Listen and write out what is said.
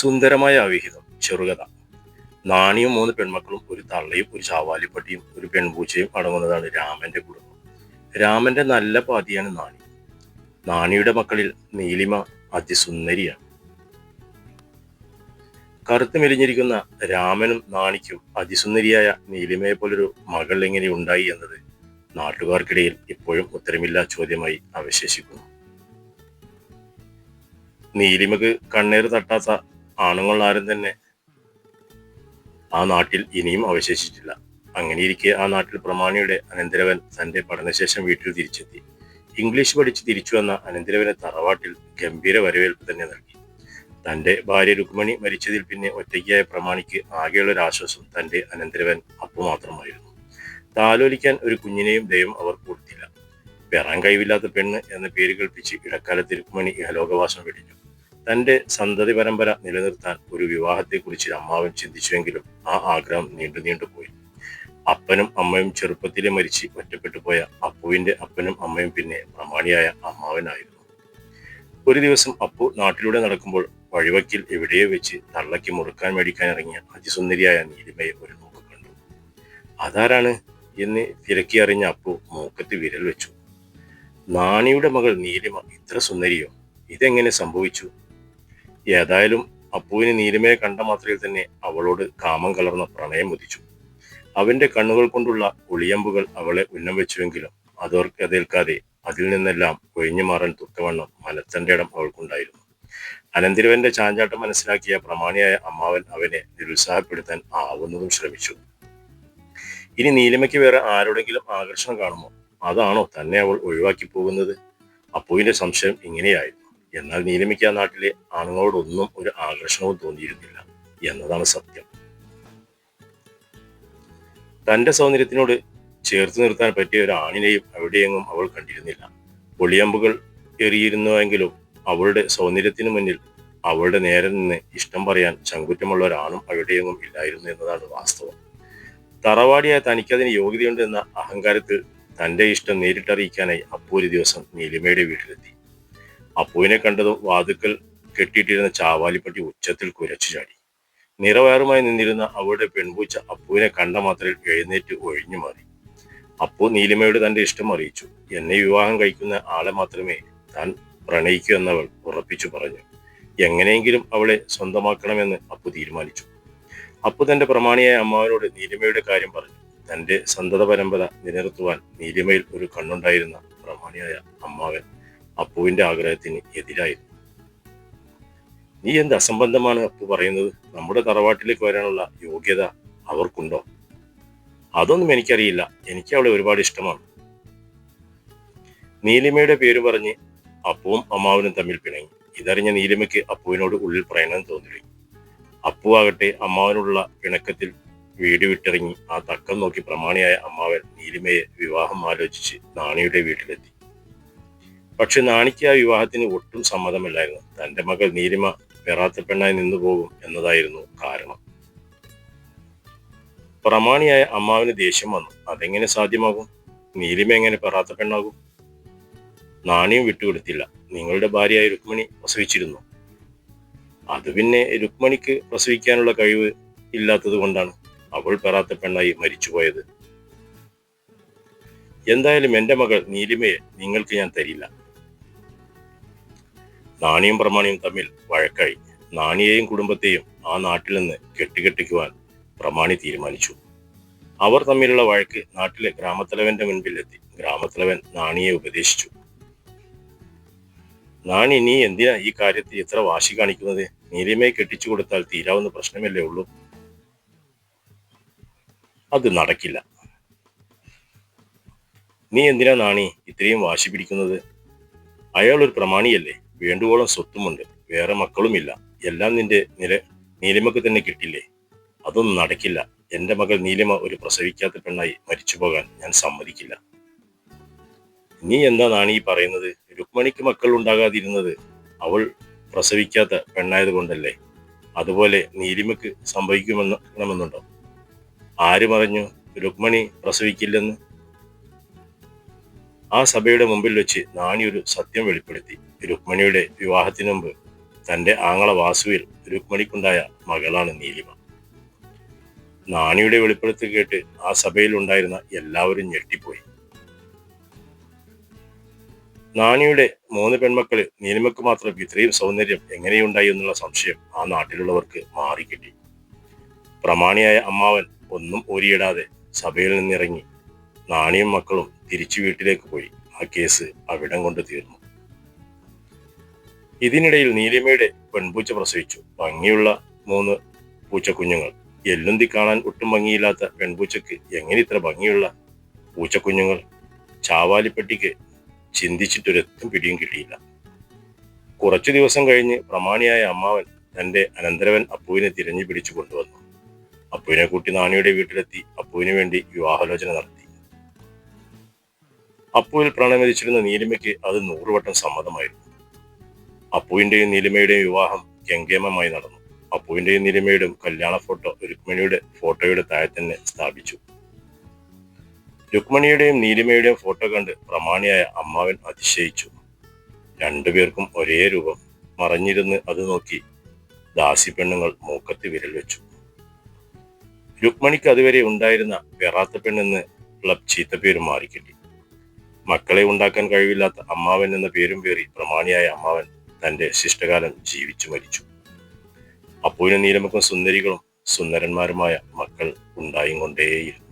സുന്ദരമായ അവിഹിതം ചെറുകഥ. നാണിയും മൂന്ന് പെൺമക്കളും ഒരു തള്ളയും ഒരു ചാവാലിപ്പട്ടിയും ഒരു പെൺപൂച്ചയും അടങ്ങുന്നതാണ് രാമന്റെ കുടുംബം. രാമന്റെ നല്ല പാതിയാണ് നാണി. നാണിയുടെ മക്കളിൽ നീലിമ അതിസുന്ദരിയാണ്. കറുത്ത് മെലിഞ്ഞിരിക്കുന്ന രാമനും നാണിക്കും അതിസുന്ദരിയായ നീലിമയെ പോലൊരു മകൾ എങ്ങനെ ഉണ്ടായി എന്നത് നാട്ടുകാർക്കിടയിൽ ഇപ്പോഴും ഉത്തരമില്ലാ ചോദ്യമായി അവശേഷിക്കുന്നു. നീലിമക്ക് കണ്ണേറ് തട്ടാത്ത ആണുങ്ങൾ ആരും തന്നെ ആ നാട്ടിൽ ഇനിയും അവശേഷിച്ചിട്ടില്ല. അങ്ങനെയിരിക്കെ ആ നാട്ടിൽ പ്രമാണിയുടെ അനന്തരവൻ തന്റെ പഠനശേഷം വീട്ടിൽ തിരിച്ചെത്തി. ഇംഗ്ലീഷ് പഠിച്ച് തിരിച്ചു വന്ന അനന്തരവനെ തറവാട്ടിൽ ഗംഭീര വരവേൽപ്പ് തന്നെ നൽകി. തന്റെ ഭാര്യ രുക്മണി മരിച്ചതിൽ പിന്നെ ഒറ്റയ്ക്കായ പ്രമാണിക്ക് ആകെയുള്ള ഒരു ആശ്വാസം തന്റെ അനന്തരവൻ അപ്പു മാത്രമായിരുന്നു. താലോലിക്കാൻ ഒരു കുഞ്ഞിനെയും ദൈവം അവർ കൊടുത്തില്ല. പെറാൻ കഴിവില്ലാത്ത പെണ്ണ് എന്ന പേര് കൽപ്പിച്ച് ഇടക്കാലത്ത് രുക്മണി ഇഹലോകവാസം വെടിഞ്ഞു. തന്റെ സന്തതി പരമ്പര നിലനിർത്താൻ ഒരു വിവാഹത്തെക്കുറിച്ച് അമ്മാവൻ ചിന്തിച്ചുവെങ്കിലും ആ ആഗ്രഹം നീണ്ടു നീണ്ടുപോയി അപ്പനും അമ്മയും ചെറുപ്പത്തിലെ മരിച്ച് ഒറ്റപ്പെട്ടു പോയ അപ്പുവിന്റെ അപ്പനും അമ്മയും പിന്നെ പ്രമാണിയായ അമ്മാവനായിരുന്നു. ഒരു ദിവസം അപ്പു നാട്ടിലൂടെ നടക്കുമ്പോൾ വഴിവക്കിൽ എവിടെയോ വെച്ച് തള്ളയ്ക്ക് മുറുക്കാൻ മേടിക്കാൻ ഇറങ്ങിയ അതിസുന്ദരിയായ നീലിമയെ ഒരു നോക്ക് കണ്ടു. അതാരാണ് എന്ന് തിരക്കി അറിഞ്ഞ അപ്പു മൂക്കത്ത് വിരൽ വെച്ചു. നാണിയുടെ മകൾ നീലിമ ഇത്ര സുന്ദരിയോ? ഇതെങ്ങനെ സംഭവിച്ചു? ഏതായാലും അപ്പുവിന് നീലിമയെ കണ്ട മാത്രയിൽ തന്നെ അവളോട് കാമം കലർന്ന പ്രണയം ഉദിച്ചു. അവന്റെ കണ്ണുകൾ കൊണ്ടുള്ള ഒളിയമ്പുകൾ അവളെ ഉന്നം വെച്ചുവെങ്കിലും അതോർക്കതേൽക്കാതെ അതിൽ നിന്നെല്ലാം ഒഴിഞ്ഞു മാറാൻ തുക്കവണ്ണം മനത്തന്റെ ഇടം അവൾക്കുണ്ടായിരുന്നു. അനന്തിരവന്റെ ചാഞ്ചാട്ടം മനസ്സിലാക്കിയ പ്രമാണിയായ അമ്മാവൻ അവനെ നിരുത്സാഹപ്പെടുത്താൻ ആവുന്നതും ശ്രമിച്ചു. ഇനി നീലിമയ്ക്ക് വേറെ ആരോടെങ്കിലും ആകർഷണം കാണുമോ? അതാണോ തന്നെ അവൾ ഒഴിവാക്കി പോകുന്നത്? അപ്പുവിന്റെ സംശയം ഇങ്ങനെയായിരുന്നു. എന്നാൽ നീലിമയ്ക്ക് ആ നാട്ടിലെ ആണുങ്ങളോടൊന്നും ഒരു ആകർഷണവും തോന്നിയിരുന്നില്ല എന്നതാണ് സത്യം. തന്റെ സൗന്ദര്യത്തിനോട് ചേർത്ത് നിർത്താൻ പറ്റിയ ഒരു ആണിനെയും അവിടെയെങ്ങും അവൾ കണ്ടിരുന്നില്ല. പൊളിയമ്പുകൾ എറിയിരുന്നുവെങ്കിലും അവളുടെ സൗന്ദര്യത്തിന് മുന്നിൽ അവളുടെ നേരെ നിന്ന് ഇഷ്ടം പറയാൻ ചങ്കുറ്റമുള്ള ഒരാണും അവിടെയെങ്ങും ഇല്ലായിരുന്നു എന്നതാണ് വാസ്തവം. തറവാടിയായ തനിക്കതിന് യോഗ്യതയുണ്ട് എന്ന അഹങ്കാരത്തിൽ തന്റെ ഇഷ്ടം നേരിട്ടറിയിക്കാനായി അപ്പോ ഒരു ദിവസം നീലിമയുടെ വീട്ടിലെത്തി. അപ്പുവിനെ കണ്ടത് വാതുക്കൽ കെട്ടിയിട്ടിരുന്ന ചാവാലിപ്പട്ടി ഉച്ചത്തിൽ കുരച്ചു ചാടി. നിറവയറുമായി നിന്നിരുന്ന അവളുടെ പെൺപൂച്ച അപ്പുവിനെ കണ്ട മാത്രയിൽ എഴുന്നേറ്റ് ഒഴിഞ്ഞു മാറി. അപ്പു നീലിമയോട് തന്റെ ഇഷ്ടം അറിയിച്ചു. എന്നെ വിവാഹം കഴിക്കുന്ന ആളെ മാത്രമേ താൻ പ്രണയിക്കൂ എന്നവൾ ഉറപ്പിച്ചു പറഞ്ഞു. എങ്ങനെയെങ്കിലും അവളെ സ്വന്തമാക്കണമെന്ന് അപ്പു തീരുമാനിച്ചു. അപ്പു തന്റെ പ്രമാണിയായ അമ്മാവനോട് നീലിമയുടെ കാര്യം പറഞ്ഞു. തന്റെ സന്തത പരമ്പര നിലനിർത്തുവാൻ നീലിമയിൽ ഒരു കണ്ണുണ്ടായിരുന്ന പ്രമാണിയായ അമ്മാവൻ അപ്പുവിന്റെ ആഗ്രഹത്തിന് എതിരായിരുന്നു നീ എന്ത് അസംബന്ധമാണ് അപ്പു പറയുന്നത്? നമ്മുടെ തറവാട്ടിലേക്ക് വരാനുള്ള യോഗ്യത അവർക്കുണ്ടോ? അതൊന്നും എനിക്കറിയില്ല. എനിക്ക് അവളെ ഒരുപാട് ഇഷ്ടമാണ്. നീലിമയുടെ പേര് പറഞ്ഞ് അപ്പുവും അമ്മാവനും തമ്മിൽ പിണങ്ങി. ഇതറിഞ്ഞ നീലിമയ്ക്ക് അപ്പുവിനോട് ഉള്ളിൽ പ്രയണം തോന്നി അപ്പു ആകട്ടെ അമ്മാവനുള്ള പിണക്കത്തിൽ വീട് വിട്ടിറങ്ങി ആ തക്കം നോക്കി പ്രമാണിയായ അമ്മാവൻ നീലിമയെ വിവാഹം ആലോചിച്ച് നാണിയുടെ വീട്ടിലെത്തി. പക്ഷെ നാണിക്ക് ആ വിവാഹത്തിന് ഒട്ടും സമ്മതമല്ലായിരുന്നു. തന്റെ മകൾ നീലിമ വേറാത്ത പെണ്ണായി നിന്നു പോകും എന്നതായിരുന്നു കാരണം. പ്രമാണിയായ അമ്മാവിന് ദേഷ്യം വന്നു. അതെങ്ങനെ സാധ്യമാകും? നീലിമ എങ്ങനെ പെറാത്ത പെണ്ണാകും? നാണിയും വിട്ടുകൊടുത്തില്ല. നിങ്ങളുടെ ഭാര്യയായ രുക്മിണി പ്രസവിച്ചിരുന്നു. അത് പിന്നെ രുക്മിണിക്ക് പ്രസവിക്കാനുള്ള കഴിവ് ഇല്ലാത്തത് കൊണ്ടാണ് അവൾ പെറാത്ത പെണ്ണായി മരിച്ചുപോയത്. എന്തായാലും എന്റെ മകൾ നീലിമയെ നിങ്ങൾക്ക് ഞാൻ തരില്ല. നാണിയും പ്രമാണിയും തമ്മിൽ വഴക്കായി. നാണിയെയും കുടുംബത്തെയും ആ നാട്ടിൽ നിന്ന് കെട്ടിക്കെട്ടിക്കുവാൻ പ്രമാണി തീരുമാനിച്ചു. അവർ തമ്മിലുള്ള വഴക്ക് നാട്ടിലെ ഗ്രാമത്തലവന്റെ മുൻപിലെത്തി ഗ്രാമത്തലവൻ നാണിയെ ഉപദേശിച്ചു. നാണി നീ എന്തിനാ ഈ കാര്യത്തിൽ ഇത്ര വാശി കാണിക്കുന്നത്? നീലിമയെ കെട്ടിച്ചു കൊടുത്താൽ തീരാവുന്ന പ്രശ്നമല്ലേ ഉള്ളൂ. അത് നടക്കില്ല. നീ എന്തിനാ നാണി ഇത്രയും വാശി പിടിക്കുന്നത്? അയാൾ ഒരു പ്രമാണിയല്ലേ? വേണ്ടുവോളം സ്വത്തുമുണ്ട്. വേറെ മക്കളുമില്ല. എല്ലാം നിന്റെ നില നീലിമക്ക് തന്നെ കിട്ടില്ലേ? അതൊന്നും നടക്കില്ല. എന്റെ മകൾ നീലിമ ഒരു പ്രസവിക്കാത്ത പെണ്ണായി മരിച്ചു പോകാൻ ഞാൻ സമ്മതിക്കില്ല. നീ എന്താണ് ഈ പറയുന്നത്? രുക്മണിക്ക് മക്കൾ ഉണ്ടാകാതിരുന്നത് അവൾ പ്രസവിക്കാത്ത പെണ്ണായത് കൊണ്ടല്ലേ അതുപോലെ നീലിമക്ക് സംഭവിക്കുമെന്നുണ്ടോ ആര് പറഞ്ഞു രുക്മണി പ്രസവിക്കില്ലെന്ന്? ആ സഭയുടെ മുമ്പിൽ വെച്ച് നാണി ഒരു സത്യം വെളിപ്പെടുത്തി. രുക്മണിയുടെ വിവാഹത്തിനു മുമ്പ് തന്റെ ആങ്ങള വാസുവിൽ രുക്മിണിക്കുണ്ടായ മകളാണ് നീലിമ. നാണിയുടെ വെളിപ്പെടുത്തൽ കേട്ട് ആ സഭയിൽ ഉണ്ടായിരുന്ന എല്ലാവരും ഞെട്ടിപ്പോയി. നാണിയുടെ മൂന്ന് പെൺമക്കൾ നീലിമക്ക് മാത്രം ഇത്രയും സൗന്ദര്യം എങ്ങനെയുണ്ടായി എന്നുള്ള സംശയം ആ നാട്ടിലുള്ളവർക്ക് മാറിക്കിട്ടി. പ്രമാണിയായ അമ്മാവൻ ഒന്നും ഓരിയിടാതെ സഭയിൽ നിന്നിറങ്ങി നാണിയും മക്കളും തിരിച്ചു വീട്ടിലേക്ക് പോയി. ആ കേസ് അവിടം കൊണ്ട് തീർന്നു. ഇതിനിടയിൽ നീലിമയുടെ പെൺപൂച്ച പ്രസവിച്ചു. ഭംഗിയുള്ള മൂന്ന് പൂച്ചക്കുഞ്ഞുങ്ങൾ. എല്ലുന്തി കാണാൻ ഒട്ടും ഭംഗിയില്ലാത്ത പെൺപൂച്ചക്ക് എങ്ങനെ ഇത്ര ഭംഗിയുള്ള പൂച്ചക്കുഞ്ഞുങ്ങൾ? ചാവാലിപ്പെട്ടിക്ക് ചിന്തിച്ചിട്ടൊരെത്തും പിടിയും കിട്ടിയില്ല. കുറച്ചു ദിവസം കഴിഞ്ഞ് പ്രമാണിയായ അമ്മാവൻ തന്റെ അനന്തരവൻ അപ്പുവിനെ തിരഞ്ഞു പിടിച്ചു കൊണ്ടുവന്നു. അപ്പുവിനെ കൂട്ടി നാണിയുടെ വീട്ടിലെത്തി അപ്പുവിന് വേണ്ടി വിവാഹാലോചന നടത്തി. അപ്പുവിൽ പ്രണമരിച്ചിരുന്ന നീലിമയ്ക്ക് അത് നൂറുവട്ടം സമ്മതമായിരുന്നു. അപ്പുവിന്റെയും നീലിമയുടെയും വിവാഹം ഗംഗേമമായി നടന്നു. അപ്പുവിന്റെയും നീലിമയുടെയും കല്യാണ ഫോട്ടോ രുക്മിണിയുടെ ഫോട്ടോയുടെ താഴെ തന്നെ സ്ഥാപിച്ചു. രുക്മിണിയുടെയും നീലിമയുടെയും ഫോട്ടോ കണ്ട് പ്രമാണിയായ അമ്മാവൻ അതിശയിച്ചു. രണ്ടുപേർക്കും ഒരേ രൂപം മറഞ്ഞിരുന്ന് അത് നോക്കി ദാസി പെണ്ണുങ്ങൾ മൂക്കത്ത് വിരൽ വെച്ചു. രുക്മണിക്ക് അതുവരെ ഉണ്ടായിരുന്ന പെറാത്ത പെണ്ണെന്ന് ഉള്ള ചീത്തപ്പേരും മാറിക്കിട്ടി. മക്കളെ ഉണ്ടാക്കാൻ കഴിവില്ലാത്ത അമ്മാവൻ എന്ന പേരും പേറി പ്രമാണിയായ അമ്മാവൻ തന്റെ ശിഷ്ടകാലം ജീവിച്ചു മരിച്ചു. അപ്പോഴും നീലമക്കും സുന്ദരികളും സുന്ദരന്മാരുമായ മക്കൾ ഉണ്ടായും കൊണ്ടേയിരുന്നു